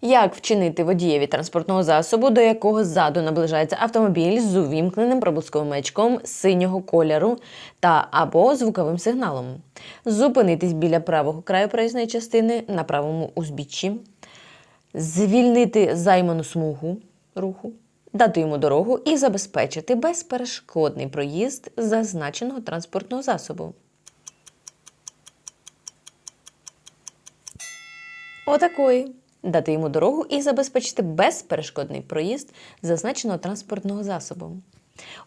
Як вчинити водієві транспортного засобу, до якого ззаду наближається автомобіль з увімкненим проблисковим маячком синього кольору та або звуковим сигналом? Зупинитись біля правого краю проїзної частини на правому узбіччі, звільнити займану смугу руху, дати йому дорогу і забезпечити безперешкодний проїзд зазначеного транспортного засобу. Отакої. Дати йому дорогу і забезпечити безперешкодний проїзд зазначеного транспортного засобу.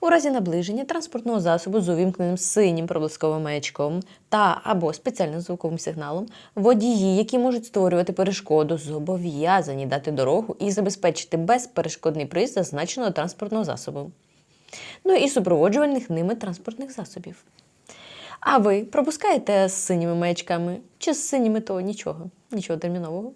У разі наближення транспортного засобу з увімкненим синім проблисковим маячком та або спеціальним звуковим сигналом водії, які можуть створювати перешкоду, зобов'язані дати дорогу і забезпечити безперешкодний проїзд зазначеного транспортного засобу. Ну і супроводжувальних ними транспортних засобів. А ви пропускаєте з синіми маячками чи з синіми то нічого, нічого термінового.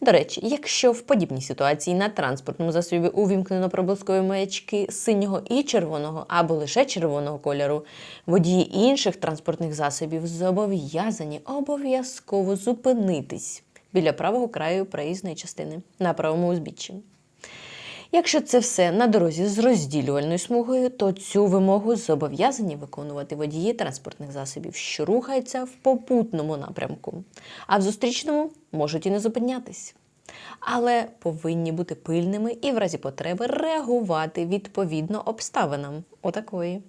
До речі, якщо в подібній ситуації на транспортному засобі увімкнено проблискові маячки синього і червоного або лише червоного кольору, водії інших транспортних засобів зобов'язані обов'язково зупинитись біля правого краю проїзної частини на правому узбіччі. Якщо це все на дорозі з розділювальною смугою, то цю вимогу зобов'язані виконувати водії транспортних засобів, що рухаються в попутному напрямку, а в зустрічному можуть і не зупинятись. Але повинні бути пильними і в разі потреби реагувати відповідно обставинам. Отакої.